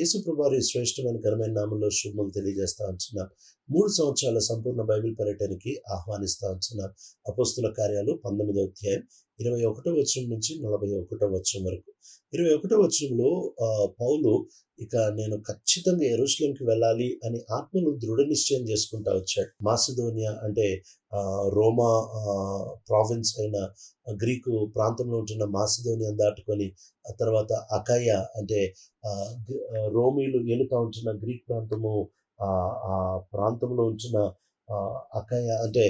యేసుప్రభారి శ్రేష్టమైన ఘనమైన నామంలో శుభములు తెలియజేస్తా ఉంటున్నాం మూడు సంవత్సరాల సంపూర్ణ బైబిల్ పర్యటనకి ఆహ్వానిస్తా ఉంటున్నాం అపోస్తుల కార్యాలు పంతొమ్మిదో అధ్యాయం ఇరవై ఒకటో వచనం నుంచి నలభై ఒకటో వచనం వరకు. ఇరవై ఒకటో వచనంలో పౌలు ఇక నేను ఖచ్చితంగా ఎరుషలేంకి వెళ్ళాలి అని ఆత్మను దృఢ నిశ్చయం చేసుకుంటా వచ్చాడు. మాసిదోనియా అంటే రోమా ప్రావిన్స్ అయిన గ్రీకు ప్రాంతంలో ఉంటున్న మాసిదోనియా దాటుకొని ఆ తర్వాత అకయ అంటే రోమీలు ఏలుతా ఉంటున్న గ్రీక్ ప్రాంతము ఆ ఆ ప్రాంతంలో ఉంటున్న అకయ అంటే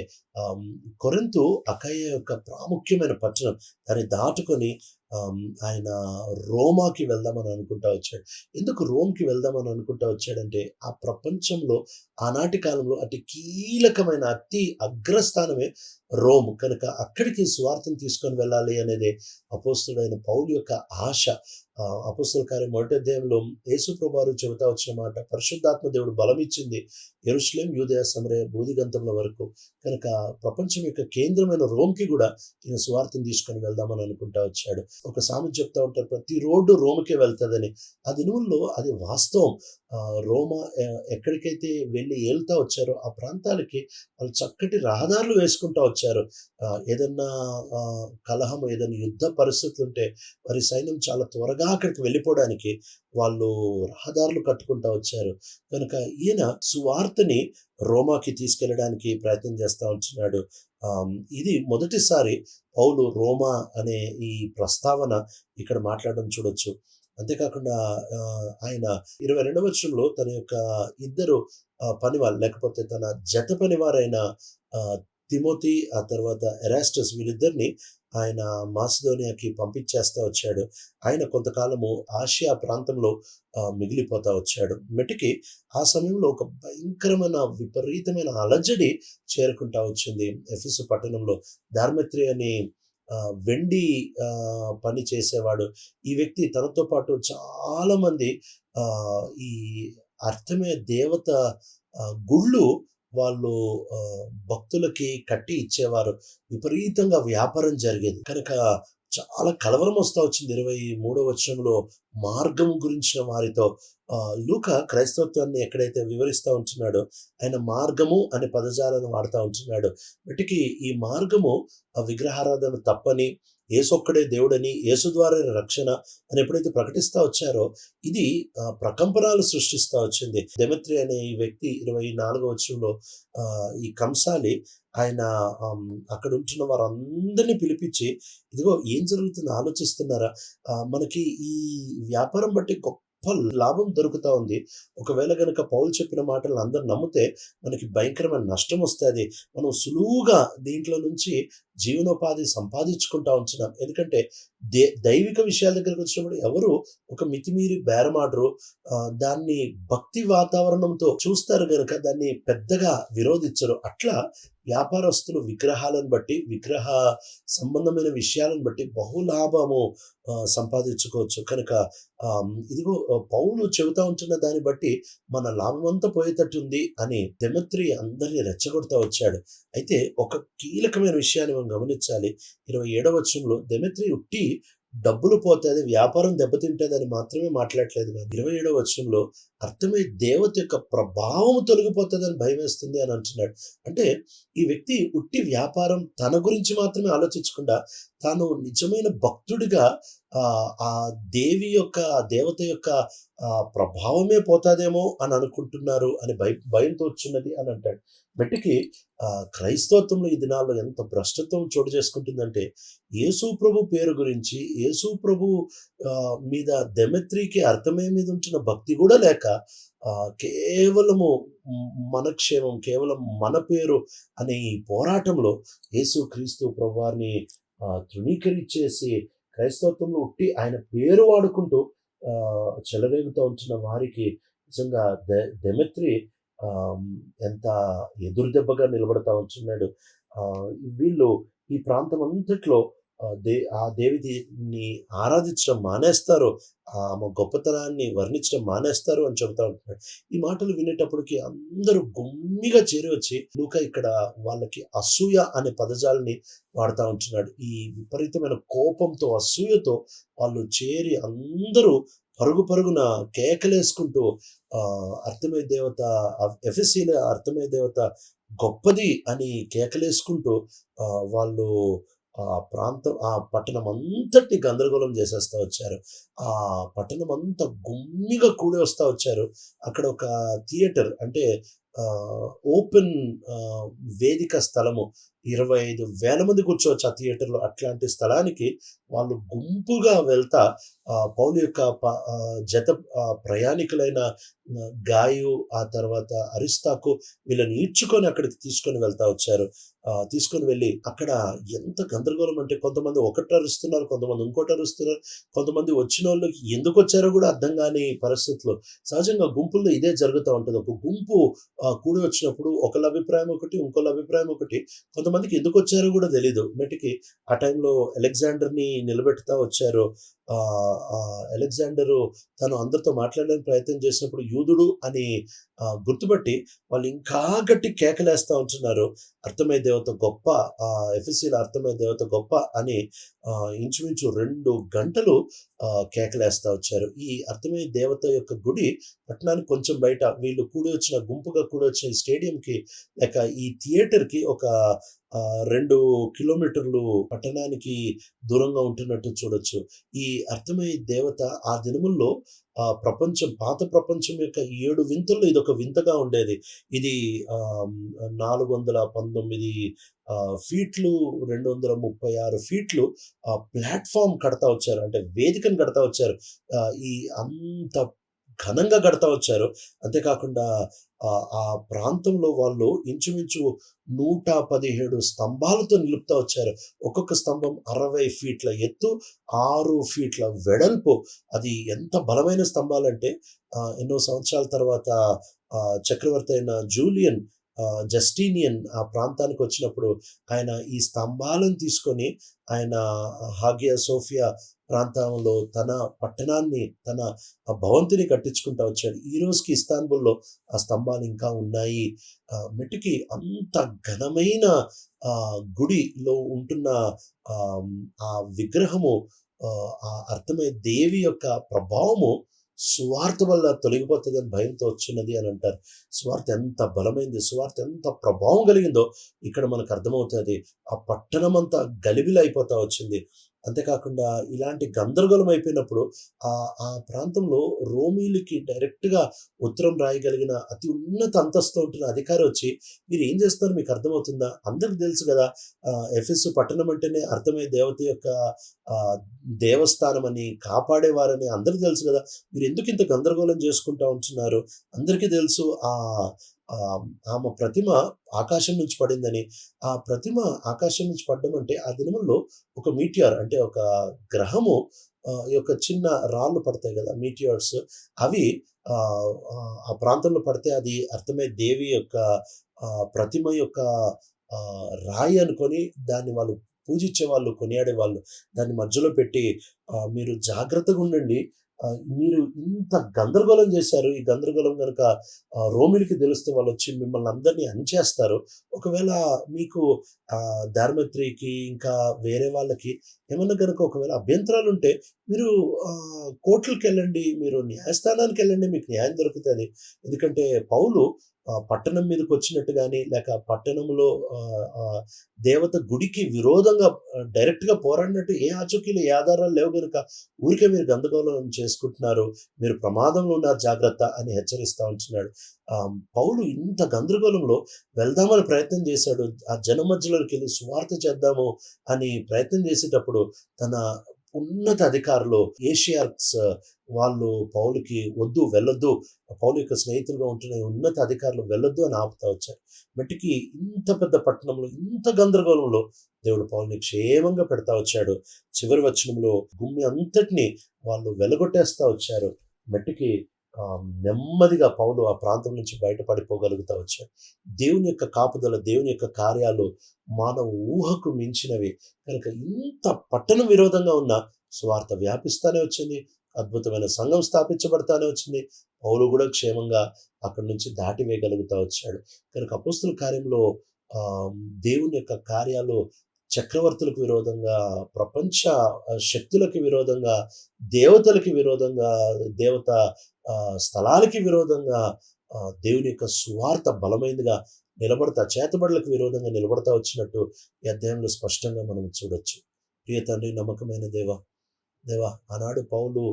కొరింతు అకయ యొక్క ప్రాముఖ్యమైన పట్టణం. దాన్ని దాటుకొని ఆయన రోమాకి వెళ్దామని అనుకుంటా వచ్చాడు. ఎందుకు రోమ్కి వెళ్దామని అనుకుంటా వచ్చాడంటే ఆ ప్రపంచంలో ఆనాటి కాలంలో అతి కీలకమైన అతి అగ్రస్థానమే రోమ్. కనుక అక్కడికి స్వార్థం తీసుకొని వెళ్ళాలి అనేది అపోస్తుడైన పౌలు యొక్క ఆశ. అపోస్తుల కార్యం మొదటి అధ్యాయంలో యేసుప్రభారు చెబుతా వచ్చిన మాట పరిశుద్ధాత్మ దేవుడు బలం ఇచ్చింది ఎరుషులేం యూదయ సమరయ బూదిగంతముల వరకు. కనుక ప్రపంచం యొక్క కేంద్రమైన రోమ్కి కూడా ఈయన స్వార్థం తీసుకొని వెళ్దామని అనుకుంటా వచ్చాడు. ఒక సామెత చెప్తా ఉంటారు ప్రతి రోడ్డు రోమకే వెళ్తుందని. ఆ దినముల్లో అది వాస్తవం. రోమ రోమా ఎక్కడికైతే వెళ్ళి ఏళ్తా వచ్చారో ఆ ప్రాంతాలకి వాళ్ళు చక్కటి రహదారులు వేసుకుంటా వచ్చారు. ఏదన్నా ఆ, కలహం ఏదైనా యుద్ధ పరిస్థితులు ఉంటే వారి సైన్యం చాలా త్వరగా అక్కడికి వెళ్ళిపోవడానికి వాళ్ళు రహదారులు కట్టుకుంటా వచ్చారు. కనుక ఈయన సువార్తని రోమాకి తీసుకెళ్ళడానికి ప్రయత్నం చేస్తా ఉంటున్నాడు. ఇది మొదటిసారి పౌలు రోమా అనే ఈ ప్రస్తావన ఇక్కడ మాట్లాడడం చూడొచ్చు. అంతేకాకుండా ఆయన ఇరవై రెండవ వచనంలో తన యొక్క ఇద్దరు ఆ, పనివాళ్ళు లేకపోతే తన జత పనివారైన ఆ, తిమోతి ఆ తర్వాత ఎరాస్టస్ వీళ్ళిద్దరిని ఆయన మాసిదోనియాకి పంపించేస్తా వచ్చాడు. ఆయన కొంతకాలము ఆసియా ప్రాంతంలో మిగిలిపోతా వచ్చాడు. మెటికి ఆ సమయంలో ఒక భయంకరమైన విపరీతమైన అలజడి చేరుకుంటా వచ్చింది ఎఫెసు పట్టణంలో. ధార్మిత్రి అని వెండి ఆ, పని చేసేవాడు. ఈ వ్యక్తి తనతో పాటు చాలామంది ఈ అర్థమే దేవత గుళ్ళు వాళ్ళు భక్తులకి కట్టి ఇచ్చేవారు. విపరీతంగా వ్యాపారం జరిగేది. కనుక చాలా కలవరం వస్తా వచ్చింది. ఇరవై మూడో వచనంలో మార్గం గురించిన వారితో. లూక క్రైస్తవత్వాన్ని ఎక్కడైతే వివరిస్తూ ఉంటున్నాడో ఆయన మార్గము అనే పదజాలను వాడుతూ ఉంటున్నాడు. వీటికి ఈ మార్గము ఆ విగ్రహారాధన తప్పని ఏసొక్కడే దేవుడని యేసు ద్వారా రక్షణ అని ఎప్పుడైతే ప్రకటిస్తా వచ్చారో ఇది ఆ, ప్రకంపనాలు సృష్టిస్తూ వచ్చింది. దెమెత్రి అనే ఈ వ్యక్తి ఇరవై నాలుగో వచ్చంలో ఈ కంసాలి ఆయన అక్కడ ఉంటున్న వారందరినీ పిలిపించి ఇదిగో ఏం జరుగుతుందో ఆలోచిస్తున్నారా? మనకి ఈ వ్యాపారం బట్టి గొప్ప లాభం దొరుకుతా ఉంది. ఒకవేళ కనుక పౌలు చెప్పిన మాటలు అందరు నమ్మితే మనకి భయంకరమైన నష్టం వస్తుంది. మనం సులువుగా దీంట్లో నుంచి జీవనోపాధి సంపాదించుకుంటా ఉంటున్నాం. ఎందుకంటే దే దైవిక విషయాల దగ్గరకు వచ్చినప్పుడు ఎవరు ఒక మితిమీరి బేరమాడరు దాన్ని భక్తి వాతావరణంతో చూస్తారు కనుక దాన్ని పెద్దగా విరోధించరు. అట్లా వ్యాపారస్తులు విగ్రహాలను బట్టి విగ్రహ సంబంధమైన విషయాలను బట్టి బహులాభము సంపాదించుకోవచ్చు. కనుక ఆ, ఇదిగో పౌలు చెబుతా ఉంటున్న దాన్ని బట్టి మన లాభం అంతా పోయేటట్టుంది అని దెమత్రి అందరినీ రెచ్చగొడతా వచ్చాడు. అయితే ఒక కీలకమైన విషయాన్ని మనం గమనించాలి. ఇరవై ఏడవ వచ్చంలో దెమెత్రి ఉట్టి డబ్బులు పోతుంది వ్యాపారం దెబ్బతింటదని మాత్రమే మాట్లాడలేదు కానీ ఇరవై ఏడవ వచనంలో అర్థమై దేవత యొక్క ప్రభావం తొలగిపోతుందని భయం వేస్తుంది అని అంటున్నాడు. అంటే ఈ వ్యక్తి ఉట్టి వ్యాపారం తన గురించి మాత్రమే ఆలోచించకుండా తాను నిజమైన భక్తుడిగా ఆ దేవి యొక్క ఆ దేవత యొక్క ప్రభావమే పోతాదేమో అని అనుకుంటున్నారు అని భయ భయంతో వచ్చినది అని అంటాడు. మట్టికి క్రైస్తవత్వంలో ఈ దినాల్లో ఎంత భ్రష్టత్వం చోటు చేసుకుంటుందంటే యేసు ప్రభు పేరు గురించి యేసు ప్రభు మీద దెమెత్రికి అర్థమే మీద ఉంచిన భక్తి కూడా లేక కేవలము మనక్షేమం కేవలం మన పేరు అనే ఈ పోరాటంలో యేసు క్రీస్తు ప్రభువారిని ఆ, తృణీకరించేసి క్రైస్తవత్వంలో ఉట్టి ఆయన పేరు వాడుకుంటూ ఆ, చెలరేగుతూ ఉంటున్న వారికి నిజంగా దె దెమెత్రి ఎంత ఎదురు దెబ్బగా నిలబడతా వచ్చున్నాడు ఆ, వీళ్ళు ఈ ప్రాంతం అంతట్లో ఆ, దే ఆ దేవిని ఆరాధించడం మానేస్తారు. ఆమె గొప్పతనాన్ని వర్ణించడం మానేస్తారు అని చెబుతా ఉంటున్నాడు. ఈ మాటలు వినేటప్పటికి అందరూ గుమ్మిగా చేరి వచ్చి లూక ఇక్కడ వాళ్ళకి అసూయ అనే పదజాలని వాడుతూ ఉంటున్నాడు. ఈ విపరీతమైన కోపంతో అసూయతో వాళ్ళు చేరి అందరూ పరుగు పరుగున కేకలేసుకుంటూ ఆ, అర్థమయ్య దేవత ఎఫ్ఎస్సీల అర్థమయ్య దేవత గొప్పది అని కేకలేసుకుంటూ ఆ, వాళ్ళు ఆ ప్రాంతం ఆ పట్టణం అంతటిని గందరగోళం చేసేస్తా వచ్చారు. ఆ పట్టణం అంతా గుమ్మిగా కూడి వస్తా వచ్చారు. అక్కడ ఒక థియేటర్ అంటే ఓపెన్ ఆ, వేదిక స్థలము. ఇరవై ఐదు వేల మంది కూర్చోవచ్చు ఆ థియేటర్లో అట్లాంటి స్థలానికి వాళ్ళు గుంపుగా వెళ్తా ఆ, పౌలు యొక్క జత ప్రయాణికులైన గాయు ఆ తర్వాత అరిస్తాకు వీళ్ళని ఈడ్చుకొని అక్కడికి తీసుకొని వెళ్తా వచ్చారు. తీసుకొని వెళ్ళి అక్కడ ఎంత గందరగోళం అంటే కొంతమంది ఒకటి అరుస్తున్నారు కొంతమంది ఇంకోటి అరుస్తున్నారు కొంతమంది వచ్చిన వాళ్ళకి ఎందుకు వచ్చారో కూడా అర్థం కాని పరిస్థితులు. సహజంగా గుంపుల్లో ఇదే జరుగుతూ ఉంటుంది. ఒక గుంపు కూడి వచ్చినప్పుడు ఒకళ్ళ అభిప్రాయం ఒకటి ఇంకోళ్ళ అభిప్రాయం ఒకటి. కొంతమందికి ఎందుకు వచ్చారో కూడా తెలీదు. మెటికి ఆ టైంలో అలెగ్జాండర్ని నిలబెడతా వచ్చారు. ఆ, అలెగ్జాండరు తను అందరితో మాట్లాడడానికి ప్రయత్నం చేసినప్పుడు యూదుడు అని గుర్తుపెట్టి గుర్తుపట్టి వాళ్ళు ఇంకా గట్టి కేకలేస్తా ఉంటున్నారు. అర్థమయ్య దేవత గొప్ప ఆ ఎఫ్ఎస్సీల అర్థమయ్య దేవత గొప్ప అని ఇంచుమించు రెండు గంటలు కేకలేస్తూ కేకలేస్తా వచ్చారు. ఈ అర్థమయ్య దేవత యొక్క గుడి పట్టణానికి కొంచెం బయట. వీళ్ళు కూడి వచ్చిన గుంపుగా కూడా వచ్చిన స్టేడియంకి లేక ఈ థియేటర్కి ఒక రెండు కిలోమీటర్లు పట్టణానికి దూరంగా ఉంటున్నట్టు చూడొచ్చు. ఈ అర్థమయ్యే దేవత ఆ దినముల్లో ఆ ప్రపంచం పాత ప్రపంచం యొక్క ఏడు వింతల్లో ఇది ఒక వింతగా ఉండేది. ఇది ఆ, నాలుగు వందల పంతొమ్మిది ఫీట్లు రెండు వందల ముప్పై ఆరు ఫీట్లు ఆ ప్లాట్ఫామ్ కడతా వచ్చారు. అంటే వేదికను కడతా వచ్చారు. ఈ అంత ఘనంగా గడతా వచ్చారు. అంతేకాకుండా ఆ ఆ ప్రాంతంలో వాళ్ళు ఇంచుమించు నూట పదిహేడు స్తంభాలతో నిలుపుతా వచ్చారు. ఒక్కొక్క స్తంభం అరవై ఫీట్ల ఎత్తు ఆరు ఫీట్ల వెడల్పు. అది ఎంత బలమైన స్తంభాలంటే ఆ, ఎన్నో సంవత్సరాల తర్వాత ఆ, చక్రవర్తి అయిన జూలియన్ ఆ, జస్టీనియన్ ఆ ప్రాంతానికి వచ్చినప్పుడు ఆయన ఈ స్తంభాలను తీసుకొని ఆయన హాగియా సోఫియా ప్రాంతంలో తన పట్టణాన్ని తన ఆ భవంతిని కట్టించుకుంటా వచ్చాడు. ఈ రోజుకి ఇస్తాన్బుల్లో ఆ స్తంభాలు ఇంకా ఉన్నాయి. ఆ, మెట్టుకి అంత ఘనమైన ఆ గుడిలో ఉంటున్న ఆ, విగ్రహము ఆ, ఆ అర్థమయ్యే దేవి యొక్క ప్రభావము సువార్త వల్ల తొలగిపోతుందని భయంతో వచ్చినది అని అంటారు. సువార్త ఎంత బలమైంది సువార్త ఎంత ప్రభావం కలిగిందో ఇక్కడ మనకు అర్థమవుతుంది. ఆ పట్టణం అంతా గలిబిలి అయిపోతా వచ్చింది. అంతేకాకుండా ఇలాంటి గందరగోళం అయిపోయినప్పుడు ఆ ఆ ప్రాంతంలో రోమీలకి డైరెక్ట్గా ఉత్తరం రాయగలిగిన అతి ఉన్నత అంతస్తు ఉంటున్న అధికారి వచ్చి మీరు ఏం చేస్తారు మీకు అర్థమవుతుందా? అందరికి తెలుసు కదా. ఎఫ్ఎస్ పట్టణం అంటేనే అర్థమయ్యే దేవత యొక్క ఆ, దేవస్థానం అని కాపాడేవారని అందరికి తెలుసు కదా. మీరు ఎందుకు ఇంత గందరగోళం చేసుకుంటా ఉంటున్నారు? అందరికీ తెలుసు ఆ, ఆమె ప్రతిమ ఆకాశం నుంచి పడిందని. ఆ ప్రతిమ ఆకాశం నుంచి పడ్డం అంటే ఆ దినముల్లో ఒక మీటియార్ అంటే ఒక గ్రహము యొక్క చిన్న రాళ్ళు పడతాయి కదా మీటియార్స్. అవి ఆ, ప్రాంతంలో పడితే అది అర్థమై దేవి యొక్క ఆ, ప్రతిమ యొక్క ఆ, రాయి అనుకొని దాన్ని వాళ్ళు పూజించే వాళ్ళు కొనియాడే వాళ్ళు దాన్ని మధ్యలో పెట్టి మీరు జాగ్రత్తగా ఉండండి. మీరు ఇంత గందరగోళం చేశారు. ఈ గందరగోళం కనుక ఆ, రోమిలికి తెలిస్తే వాళ్ళు వచ్చి మిమ్మల్ని అందరినీ అంచేస్తారు ఒకవేళ మీకు ఆ, ఇంకా వేరే వాళ్ళకి ఏమన్నా కనుక ఒకవేళ అభ్యంతరాలు ఉంటే మీరు ఆ, కోర్టులకు వెళ్ళండి మీరు న్యాయస్థానానికి వెళ్ళండి మీకు న్యాయం దొరుకుతుంది. ఎందుకంటే పౌలు పట్టణం మీదకి వచ్చినట్టు కానీ లేక పట్టణంలో ఆ, దేవత గుడికి విరోధంగా డైరెక్ట్గా పోరాడినట్టు ఏ ఆచూకీలు ఏ ఆధారాలు లేవు కనుక ఊరికే మీరు గందగోళం చేసుకుంటున్నారు మీరు ప్రమాదంలో ఉన్నారు జాగ్రత్త అని హెచ్చరిస్తా ఉంటున్నాడు. ఆ, పౌలు ఇంత గందరగోళంలో వెళ్దామని ప్రయత్నం చేశాడు. ఆ జనం మధ్యలోకి వెళ్ళి సువార్త చేద్దాము అని ప్రయత్నం చేసేటప్పుడు తన ఉన్నత అధికారులు ఏషియార్క్స్ వాళ్ళు పౌలుకి వద్దు వెళ్ళొద్దు పౌలు యొక్క స్నేహితులుగా ఉంటున్న ఉన్నత అధికారులు వెళ్ళొద్దు అని ఆపుతా వచ్చారు. మట్టికి ఇంత పెద్ద పట్టణంలో ఇంత గందరగోళంలో దేవుడు పౌల్ని క్షేమంగా పెడతా వచ్చాడు. చివరి వచనంలో గుమ్మి అంతటిని వాళ్ళు వెలగొట్టేస్తా వచ్చారు. మట్టికి నెమ్మదిగా పౌలు ఆ ప్రాంతం నుంచి బయటపడిపోగలుగుతా వచ్చాడు దేవుని యొక్క కాపుదల దేవుని యొక్క కార్యాలు మానవ ఊహకు మించినవి. కనుక ఇంత పట్టణ విరోధంగా ఉన్న స్వార్థ వ్యాపిస్తానే వచ్చింది. అద్భుతమైన సంఘం స్థాపించబడతానే వచ్చింది. పౌలు కూడా క్షేమంగా అక్కడి నుంచి దాటివేయగలుగుతా వచ్చాడు. కనుక అపుస్తుల కార్యంలో ఆ, దేవుని యొక్క కార్యాలు చక్రవర్తులకు విరోధంగా ప్రపంచ శక్తులకు విరోధంగా దేవతలకి విరోధంగా దేవత స్థలాలకి విరోధంగా దేవుని యొక్క సువార్త బలమైనదిగా నిలబడతా చేతబడులకు విరోధంగా నిలబడతా వచ్చినట్టు ఈ అధ్యాయంలో స్పష్టంగా మనం చూడొచ్చు. ప్రియ తండ్రి నమ్మకమైన దేవ దేవ ఆనాడు పౌలు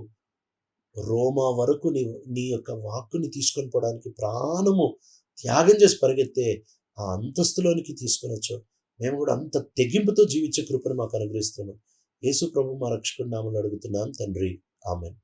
రోమా వరకు నీ నీ యొక్క వాక్కుని తీసుకొని పోవడానికి ప్రాణము త్యాగం చేసి పరిగెత్తే ఆ అంతస్తులోనికి తీసుకొని వచ్చావు. మేము కూడా అంత తెగింపుతో జీవించే కృపను మాకు అనుగ్రహిస్తున్నాం. యేసు ప్రభు మా రక్షకుడు నామని అడుగుతున్నాం తండ్రి. ఆమెన్.